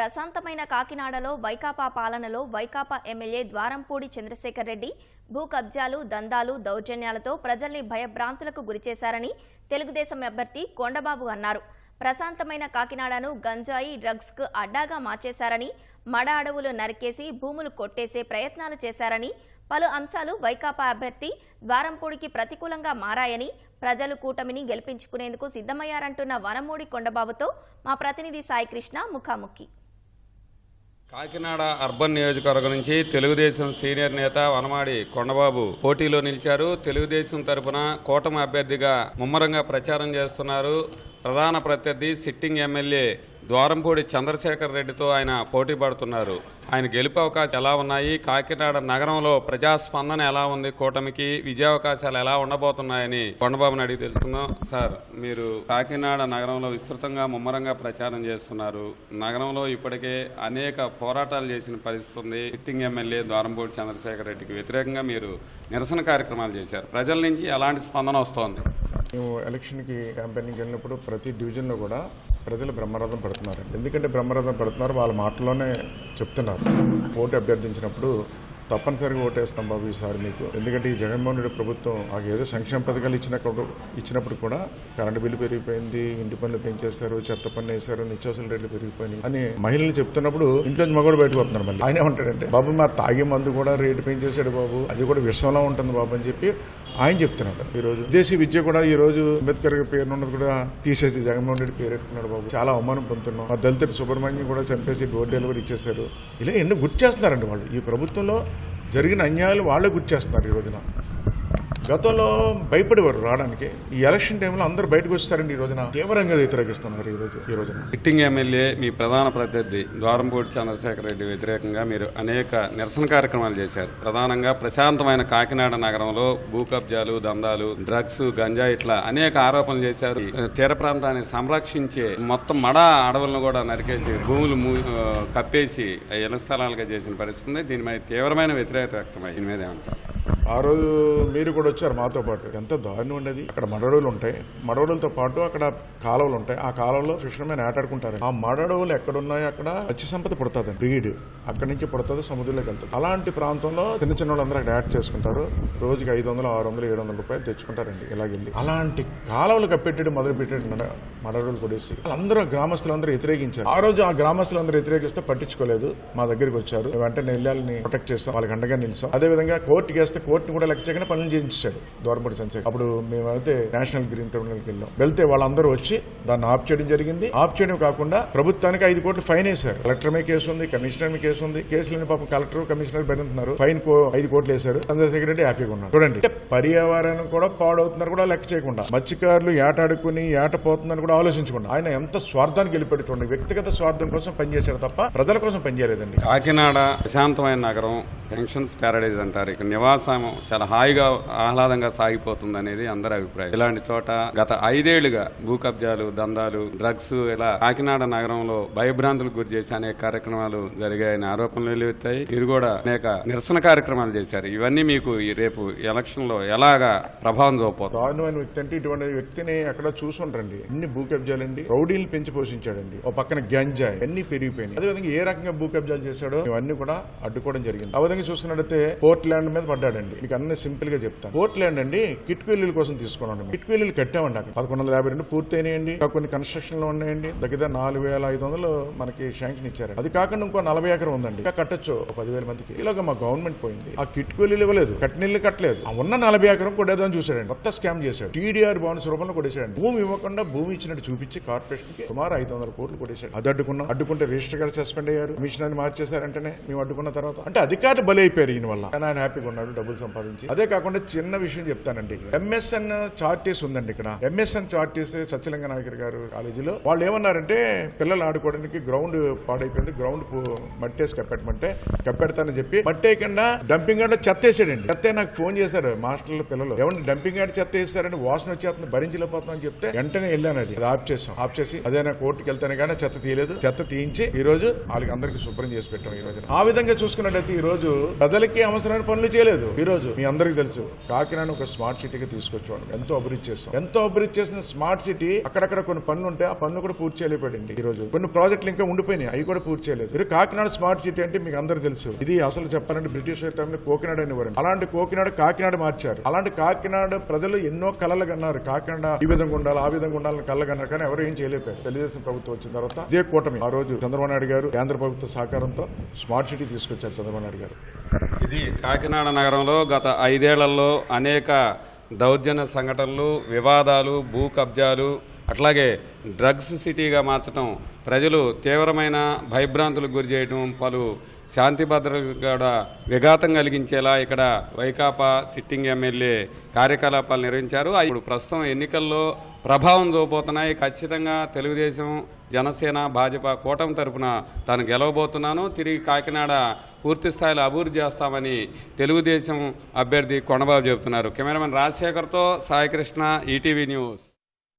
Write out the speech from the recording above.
ప్రశాంతమైన కాకినాడలో వైకాపా పాలనలో వైకాపా ఎమ్మెల్యే ద్వారంపూడి చంద్రశేఖర్ రెడ్డి భూ కబ్జాలు దందాలు దౌర్జన్యాలతో ప్రజల్ని భయభ్రాంతులకు గురిచేశారని తెలుగుదేశం అభ్యర్థి కొండబాబు అన్నారు. ప్రశాంతమైన కాకినాడను గంజాయి డ్రగ్స్కు అడ్డాగా మార్చేశారని మడ అడవులు నరికేసి భూములు కొట్టేసే ప్రయత్నాలు చేశారని పలు అంశాలు వైకాపా అభ్యర్థి ద్వారంపూడికి ప్రతికూలంగా మారాయని ప్రజలు కూటమిని గెలిపించుకునేందుకు సిద్ధమయ్యారంటున్న వనమూడి కొండబాబుతో మా ప్రతినిధి సాయికృష్ణ ముఖాముఖి. కాకినాడ అర్బన్ నియోజకవర్గం నుంచి తెలుగుదేశం సీనియర్ నేత వనమాడి కొండబాబు పోటీలో నిలిచారు. తెలుగుదేశం తరపున కూటమి అభ్యర్థిగా ముమ్మరంగా ప్రచారం చేస్తున్నారు. ప్రధాన ప్రత్యర్థి సిట్టింగ్ ఎమ్మెల్యే ద్వారంపూడి చంద్రశేఖర్ రెడ్డితో ఆయన పోటీ పడుతున్నారు. ఆయన గెలుపు అవకాశాలు ఎలా ఉన్నాయి? కాకినాడ నగరంలో ప్రజాస్పందన ఎలా ఉంది? కూటమికి విజయావకాశాలు ఎలా ఉండబోతున్నాయని కొండబాబుని అడిగి తెలుసుకుందాం. సార్ మీరు కాకినాడ నగరంలో విస్తృతంగా ముమ్మరంగా ప్రచారం చేస్తున్నారు. నగరంలో ఇప్పటికే అనేక పోరాటాలు చేసిన పరిస్థితి ఉంది. సిట్టింగ్ ఎమ్మెల్యే ద్వారంపూడి చంద్రశేఖర్ రెడ్డికి వ్యతిరేకంగా మీరు నిరసన కార్యక్రమాలు చేశారు. ప్రజల నుంచి ఎలాంటి స్పందన వస్తోంది? మేము ఎలక్షన్కి క్యాంపెయినింగ్కి వెళ్ళినప్పుడు ప్రతి డివిజన్లో కూడా ప్రజలు బ్రహ్మరథం పడుతున్నారు. ఎందుకంటే బ్రహ్మరథం పడుతున్నారు వాళ్ళ మాటల్లోనే చెప్తున్నారు. పోటీ అభ్యర్థించినప్పుడు తప్పనిసరిగా ఓటేస్తాం బాబు ఈసారి మీకు. ఎందుకంటే ఈ జగన్మోహన్ రెడ్డి ప్రభుత్వం మాకు ఏదో సంక్షేమ పథకాలు ఇచ్చినప్పుడు ఇచ్చినప్పుడు కూడా కరెంటు బిల్లు పెరిగిపోయింది ఇంటి పనులు పెంచేశారు చెత్త పన్ను వేశారు నిత్యావసర రేట్లు పెరిగిపోయినాయి అని మహిళలు చెప్తున్నప్పుడు ఇంట్లో మగవాడు బయటకు వస్తున్నారు మళ్ళీ. ఆయన ఏమంటాడంటే బాబు మా తాగే మందు కూడా రేటు పెంచేశాడు బాబు అది కూడా విషంలో ఉంటుంది బాబు అని చెప్పి ఆయన చెప్తున్నాడు ఈ రోజు విదేశీ విద్య కూడా ఈ రోజు అంబేద్కర్ పేరు ఉన్నది కూడా తీసేసి జగన్మోహన్ రెడ్డి పేరు పెట్టుకున్నాడు బాబు. చాలా అవమానం పొందుతున్నాం. మా దళితుడు సుబ్రహ్మణ్యం కూడా చంపేసి డోర్ డెలివరీ ఇచ్చేశారు. ఇలా ఎన్నో గుర్తు చేస్తున్నారండి వాళ్ళు. ఈ ప్రభుత్వంలో జరిగిన అన్యాయాలు వాళ్ళే గుర్తు చేస్తున్నారు ఈ రోజున. గతంలో భయపడేవారు రావడానికి. ఈ ఎలక్షన్ టైంలో అందరూ బయటకు వచ్చారండి ఈ రోజున. తీవ్రంగా వ్యతిరేకిస్తున్నారు ఈ రోజు ఈ రోజున. సిట్టింగ్ ఎమ్మెల్యే మీ ప్రధాన ప్రత్యర్థి ద్వారంపూడి చంద్రశేఖర రెడ్డి వ్యతిరేకంగా మీరు అనేక నిరసన కార్యక్రమాలు చేశారు. ప్రధానంగా ప్రశాంతమైన కాకినాడ నగరంలో భూ కబ్జాలు దందాలు డ్రగ్స్ గంజా ఇట్లా అనేక ఆరోపణలు చేశారు. తీర ప్రాంతాన్ని సంరక్షించే మొత్తం మడ అడవులను కూడా నరికేసి భూములు ఆ, కప్పేసి ఇళ్ళ స్థలాలుగా చేసిన పరిస్థితి ఉంది. దీని మీద తీవ్రమైన వ్యతిరేకత వ్యక్తమై దీని మీద ఏమంటారు? ఆ రోజు మీరు కూడా వచ్చారు మాతో పాటు. ఎంత దారుణం ఉండేది. అక్కడ మడడవులు ఉంటాయి. మడడోలతో పాటు అక్కడ కాలువలు ఉంటాయి. ఆ కాలువలో ఫిషర్మెన్ ఆటాడుకుంటారు ఆ మడడవులు ఎక్కడున్నాయో అక్కడ మత్స్య సంపద పుడుతుంది. బ్రీడ్ అక్కడి నుంచి పుడుతుంది సముద్రంలోకి వెళ్తుంది. అలాంటి ప్రాంతంలో చిన్న చిన్న వాళ్ళందరూ అక్కడ యాడ్ చేసుకుంటారు. రోజుకి ఐదు వందలు ఆరు వందలు ఏడు వందల రూపాయలు తెచ్చుకుంటారండి. ఇలాగెళ్ళి. అలాంటి కాలువలు కప్పెట్టడం మొదలు పెట్టాడు మడడోలు కొడేసి. వాళ్ళందరూ గ్రామస్తులందరూ వ్యతిరేకించారు. ఆ రోజు ఆ గ్రామస్తులందరూ వ్యతిరేకిస్తే పట్టించుకోలేదు. మా దగ్గరికి వచ్చారు. వెంటనే ఇళ్ళని ప్రొటెక్ట్ చేస్తాం. వాళ్ళకి అండగా నిలిచాం అదే విధంగా కోర్టుకి వేస్తే కోర్టుని కూడా లెక్క చేయకుండా పనులు చేయించాడు దూరపడి చంద్రశేఖర్ అప్పుడు మేమైతే నేషనల్ గ్రీన్ ట్రిబ్యునల్కి వెళ్ళాం. వెళ్తే వాళ్ళందరూ వచ్చి దాన్ని ఆఫ్ చేయడం జరిగింది. ఆఫ్ చేయడం కాకుండా ప్రభుత్వానికి ఐదు కోట్లు ఫైన్ వేశారు. కలెక్టర్ మీద కేసు ఉంది కమిషనర్ మీద కేసు ఉంది. కేసులని పాపం కలెక్టర్ కమిషనర్ భరిస్తున్నారు ఫైన్ కో ఐదు కోట్లు వేశారు. చంద్రశేఖర్ రెడ్డి హ్యాపీగా ఉన్నారు చూడండి పర్యావరణం కూడా పాడవుతున్నారు కూడా లెక్క చేయకుండా మత్స్యకారులు ఏటాడుకుని ఏట పోతుందని కూడా ఆలోచించకుండా ఆయన ఎంత స్వార్థానికి వెళ్ళిపెట్టుకోండి వ్యక్తిగత స్వార్థం కోసం పనిచేశారు తప్ప ప్రజల కోసం పనిచేయలేదండి. కాకినాడ ప్రశాంతమైన నగరం పెన్షన్స్ ప్యారడైజ్ అంటారు. ఇక్కడ నివాసం చాలా హాయిగా ఆహ్లాదంగా సాగిపోతుంది అనేది అందరి అభిప్రాయం. ఇలాంటి చోట గత ఐదేళ్ళుగా భూ కబ్జాలు దందాలు డ్రగ్స్ ఇలా కాకినాడ నగరంలో భయభ్రాంతులకు గురి చేసి అనేక కార్యక్రమాలు జరిగాయని ఆరోపణలు వెలువెత్తాయి వీరు కూడా అనేక నిరసన కార్యక్రమాలు చేశారు. ఇవన్నీ మీకు ఈ రేపు ఎలక్షన్లో ఎలాగా ప్రభావం చూపోతుంది దారుణమైన వ్యక్తి అంటే ఇటువంటి వ్యక్తిని అక్కడ చూసుంటండి అన్ని భూ కబ్జాలండి? రౌడీలు పెంచి పోషించాడండి. ఒక పక్కన గంజాయి అన్ని పెరిగిపోయినాయి. అదేవిధంగా ఏ రకంగా భూ కబ్జాలు చేశాడో ఇవన్నీ కూడా అడ్డుకోవడం జరిగింది. ఆ విధంగా చూసుకున్నట్టయితే పోర్ట్ ల్యాండ్ మీద పడ్డాడండి మీకు అన్ని సింపుల్గా చెప్తాను. పోర్ట్ ల్యాండ్ అండి కిట్కీల్లుల కోసం తీసుకున్నాం కిట్కీల్లులు కట్టామండి అక్కడ. పదకొండు వందల యాభై రెండు పూర్తి అయినాయండి ఇంకా కొన్ని కన్స్ట్రక్షన్లో ఉన్నాయండి. దగ్గర నాలుగు వేల ఐదు వందలు మనకి శాంక్షన్ ఇచ్చారు అది కాకుండా ఇంకో నలభై ఎకరం ఉందండి. ఇంకా కట్టొచ్చు ఒక పదివేల మందికి. ఇలాగ మా గవర్నమెంట్ పోయింది. ఆ కిట్కీలు ఇవ్వలేదు. కట్టినీళ్ళు కట్టలేదు. ఆ ఉన్న నలభై ఎకరం కొడేదని చూశాడండి. కొత్త స్కామ్ చేశాడు. టీడీఆర్ బాండ్స్ రూపంలో కొడేశాడు భూమి ఇవ్వకుండా భూమి ఇచ్చినట్టు చూపించి కార్పొరేషన్కి సుమారు ఐదు వందల కోట్లు కొడేశాడు అది అడ్డుకున్నాం. అడ్డుకుంటే రిజిస్టర్ గారు సస్పెండ్ అయ్యారు. కమిషనర్ మార్చేశారంటేనే మేము అడ్డుకున్న తర్వాత. అంటే అధికారులు బలి అయిపోయారు ఈయన వల్ల. ఆయన హ్యాపీగా ఉన్నాడు. డబ్బులు సంపాదించి. అదే కాకుండా చిన్న విషయం చెప్తానండి. ఎంఎస్ఎన్ చార్టీస్ ఉందండి ఇక్కడ. ఎంఎస్ఎన్ చార్టీస్ సత్యలింగ నాయకర్ గారు కాలేజీలో. వాళ్ళు ఏమన్నారంటే పిల్లలు ఆడుకోవడానికి గ్రౌండ్ పాడైపోయింది. గ్రౌండ్ మట్టేసి కప్పెట్టమంటే కప్పెడతానని చెప్పి మట్టేయకుండా డంపింగ్ యార్డ్ చెత్త వేసాడండి. చెత్త నాకు ఫోన్ చేశారు మాస్టర్లు పిల్లలు. ఏమంటే డంపింగ్ యార్డ్ చెత్త వేస్తారని వాసన వచ్చేస్తుంది. భరించలేకపోతున్నా అని చెప్తే వెంటనే వెళ్ళాను అది. ఆఫ్ చేసాం ఆఫ్ చేసి అదేనా కోర్టుకి వెళ్తానే కానీ చెత్త తీయలేదు. చెత్త తీయించి ఈ రోజు వాళ్ళకి అందరికి శుభ్రం చేసి పెట్టాం ఈ రోజు ఆ విధంగా చూసుకున్నట్టయితే ఈ రోజు ప్రజలకి అవసరమైన పనులు చేయలేదు. ఈ రోజు మీ అందరికీ తెలుసు కాకినాడ ఒక స్మార్ట్ సిటీగా తీసుకొచ్చాం ఎంతో అభివృద్ధి చేస్తాం ఎంతో అభివృద్ధి చేసిన స్మార్ట్ సిటీ అక్కడక్కడ కొన్ని పనులు ఉంటే ఆ పనులు కూడా పూర్తి చేయలేకపోయింది ఈ రోజు కొన్ని ప్రాజెక్టులు ఇంకా ఉండిపోయినాయి అవి కూడా పూర్తి చేయలేదు. మీరు కాకినాడ స్మార్ట్ సిటీ అంటే మీకు అందరూ తెలుసు. ఇది అసలు చెప్పాలంటే బ్రిటిష్ టైంలో కోకినాడ అనేవారు అలాంటి కోకినాడ కాకినాడ మార్చారు. అలాంటి కాకినాడ ప్రజలు ఎన్నో కళలు కన్నారు. కాకినాడ ఈ విధంగా ఉండాలి ఆ విధంగా ఉండాలని కళ్ళ కన్నారు. కానీ ఎవరు ఏం చేయలేకపోయారు. తెలుగుదేశం ప్రభుత్వం వచ్చిన తర్వాత ఇదే కూటమి. ఆ రోజు చంద్రబాబు నాయుడు గారు కేంద్ర ప్రభుత్వ సహకారంతో స్మార్ట్ సిటీ తీసుకొచ్చారు చంద్రబాబు నాయుడు గారు. ఇది కాకినాడ నగరంలో గత ఐదేళ్ళలో అనేక దౌర్జన్య సంఘటనలు వివాదాలు భూ కబ్జాలు అట్లాగే డ్రగ్స్ సిటీగా మార్చడం ప్రజలు తీవ్రమైన భయభ్రాంతులకు గురి చేయడం పలు శాంతి భద్రతలకు కూడా విఘాతం కలిగించేలా ఇక్కడ వైకాపా సిట్టింగ్ ఎమ్మెల్యే కార్యకలాపాలు నిర్వహించారు. ఇప్పుడు ప్రస్తుతం ఎన్నికల్లో ప్రభావం చూపోతున్నాయి ఖచ్చితంగా తెలుగుదేశం జనసేన భాజపా కూటమి తరపున తాను గెలవబోతున్నాను. తిరిగి కాకినాడ పూర్తి స్థాయిలో అభివృద్ధి చేస్తామని తెలుగుదేశం అభ్యర్థి కొండబాబు చెబుతున్నారు. కెమెరామెన్ రాజశేఖర్తో సాయికృష్ణ ఈటీవీ న్యూస్.